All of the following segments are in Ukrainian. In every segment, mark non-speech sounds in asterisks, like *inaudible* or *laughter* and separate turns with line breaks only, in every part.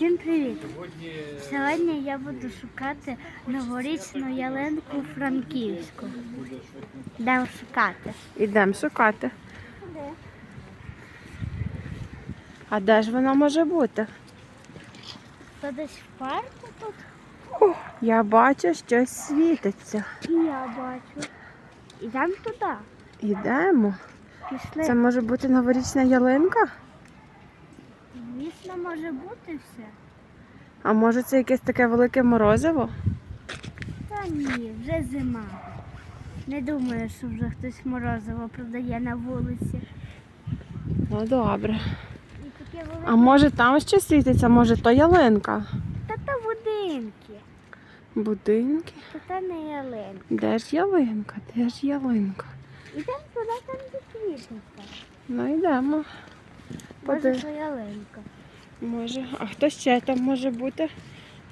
Всім привіт! Сьогодні я буду шукати новорічну ялинку Франківську. Де шукати?
Ідемо шукати. А де ж вона може бути?
То десь в парку тут
О, я бачу, щось світиться.
і я бачу. Ідемо туди.
Ідемо.
Пішли.
Це може бути новорічна ялинка?
Звісно, може бути все.
А може це якесь таке велике морозиво?
Та ні, вже зима. Не думаю, що вже хтось морозиво продає на вулиці.
Ну добре.
І таке велике.
А може там ще світиться, може то ялинка?
Та то будинки.
Будинки?
Та то не ялинка.
Де ж ялинка? Де ж ялинка?
Ідемо туди, там де квітника.
Ну йдемо.
Може,
Поди-
то ялинка.
Може. А хто ще там може бути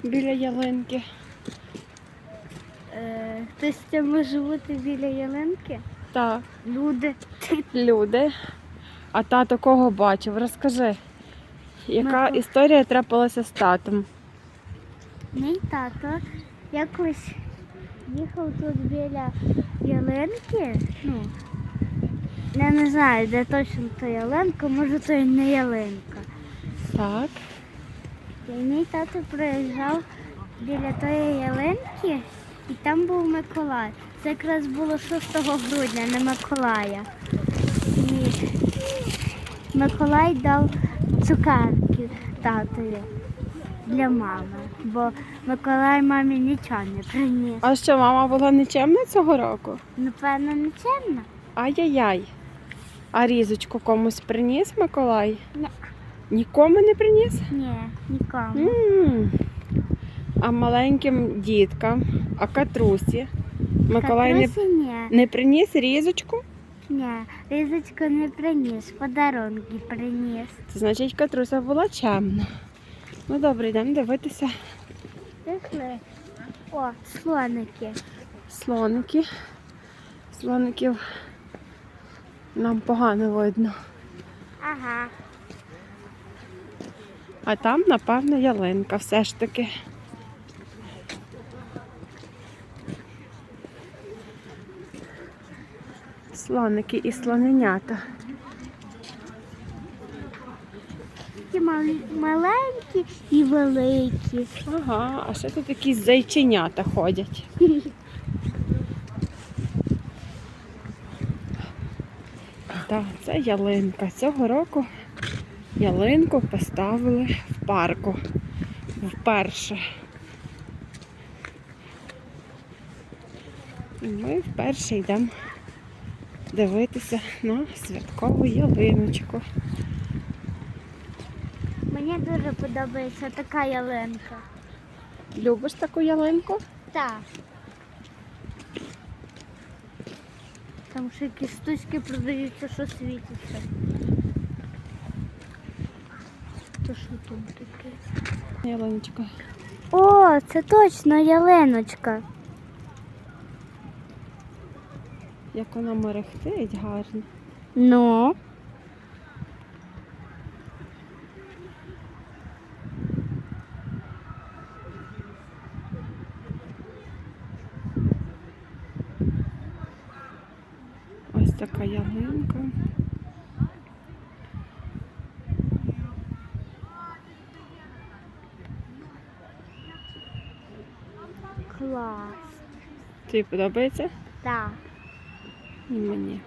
біля ялинки?
Е, хтось там може бути біля ялинки?
Так.
Люди.
люди. А тато кого бачив? Розкажи, яка
Мого.
історія трапилася з татом?
Мій тато якось їхав тут біля ялинки. Ну, я не знаю, де точно то ялинка, може то і не ялинка.
Так.
І мій тато приїжджав біля тої ялинки, і там був Миколай. Це якраз було 6 грудня, не Миколая. І Миколай дав цукерки татові для мами, бо Миколай мамі нічого не приніс.
А що, мама була нечемна цього року?
Напевно, не чемно?
Ай-яй-яй. А різочку комусь приніс Миколай?
Ні.
Нікому не приніс?
Ні, нікому.
м А маленьким діткам, а катрусі? Миколай не, не приніс різочку?
Ні, різочку не приніс, подарунки приніс.
Це значить, катруся була чемна. Ну добре, йдемо дивитися.
Пішли. О, слоники.
Слоники. Слоників нам погано видно.
Ага.
А там, напевно, ялинка все ж таки. Слоники і слоненята.
Такі мал- маленькі і великі.
Ага, а ще тут якісь зайченята ходять. *laughs* Так, це ялинка. Цього року ялинку поставили в парку. Вперше. І ми вперше йдемо дивитися на святкову ялиночку.
Мені дуже подобається така ялинка.
Любиш таку ялинку?
Так. Там ще якісь штучки продаються, що світяться. Що таке?
Ялиночка.
О, це точно ялиночка.
Як вона мерехтить гарно.
Ну.
Ось така ялинка.
Клас.
Тобі подобається?
Так.
І мені.